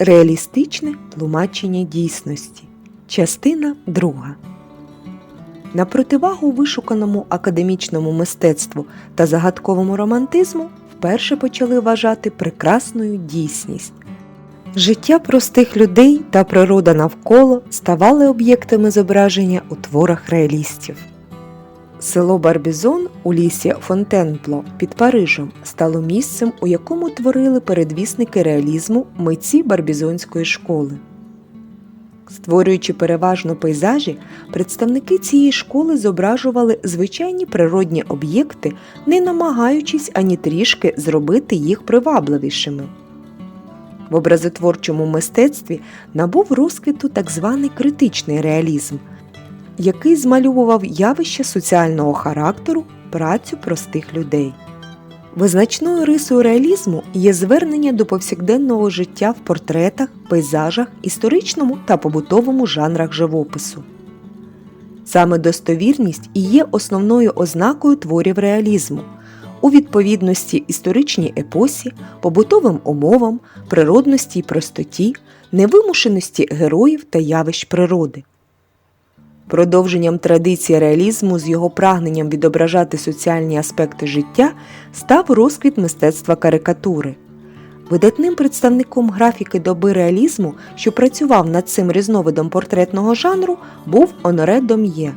Реалістичне тлумачення дійсності. Частина 2. На противагу вишуканому академічному мистецтву та загадковому романтизму вперше почали вважати прекрасною дійсність. Життя простих людей та природа навколо ставали об'єктами зображення у творах реалістів. Село Барбізон у лісі Фонтенбло під Парижем стало місцем, у якому творили передвісники реалізму митці Барбізонської школи. Створюючи переважно пейзажі, представники цієї школи зображували звичайні природні об'єкти, не намагаючись ані трішки зробити їх привабливішими. В образотворчому мистецтві набув розквіту так званий критичний реалізм, який змалював явища соціального характеру, працю простих людей. Визначною рисою реалізму є звернення до повсякденного життя в портретах, пейзажах, історичному та побутовому жанрах живопису. Саме достовірність і є основною ознакою творів реалізму у відповідності історичній епосі, побутовим умовам, природності й простоті, невимушеності героїв та явищ природи. Продовженням традиції реалізму з його прагненням відображати соціальні аспекти життя став розквіт мистецтва карикатури. Видатним представником графіки доби реалізму, що працював над цим різновидом портретного жанру, був Оноре Дом'є.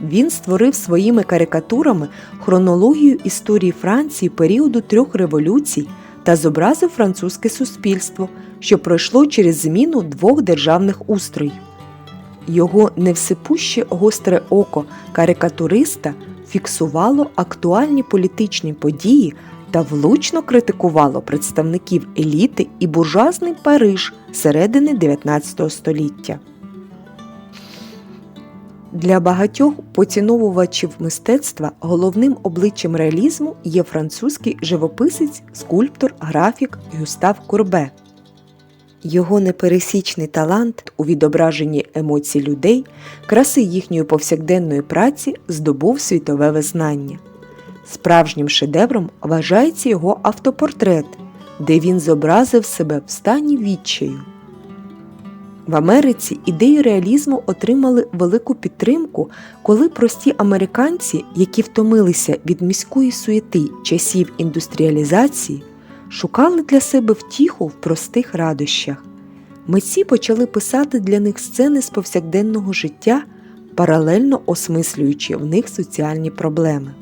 Він створив своїми карикатурами хронологію історії Франції періоду трьох революцій та зобразив французьке суспільство, що пройшло через зміну двох державних устроїв. Його невсипуще гостре око карикатуриста фіксувало актуальні політичні події та влучно критикувало представників еліти і буржуазний Париж середини 19 століття. Для багатьох поціновувачів мистецтва головним обличчям реалізму є французький живописець, скульптор, графік Гюстав Курбе. Його непересічний талант у відображенні емоцій людей, краси їхньої повсякденної праці здобув світове визнання. Справжнім шедевром вважається його автопортрет, де він зобразив себе в стані відчаю. В Америці ідеї реалізму отримали велику підтримку, коли прості американці, які втомилися від міської суєти часів індустріалізації, шукали для себе втіху в простих радощах. Митці почали писати для них сцени з повсякденного життя, паралельно осмислюючи в них соціальні проблеми.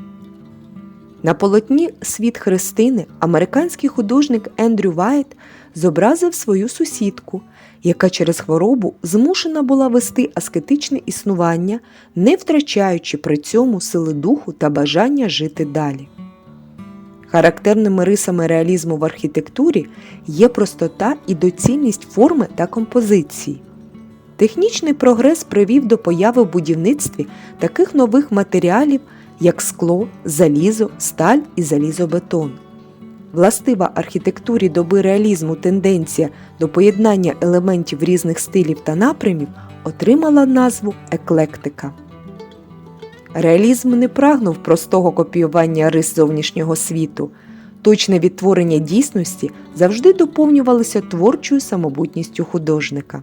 На полотні Світ Христини американський художник Ендрю Вайт зобразив свою сусідку, яка через хворобу змушена була вести аскетичне існування, не втрачаючи при цьому сили духу та бажання жити далі. Характерними рисами реалізму в архітектурі є простота і доцільність форми та композиції. Технічний прогрес привів до появи в будівництві таких нових матеріалів, як скло, залізо, сталь і залізобетон. Властива архітектурі доби реалізму тенденція до поєднання елементів різних стилів та напрямів отримала назву еклектика. Реалізм не прагнув простого копіювання рис зовнішнього світу. Точне відтворення дійсності завжди доповнювалося творчою самобутністю художника.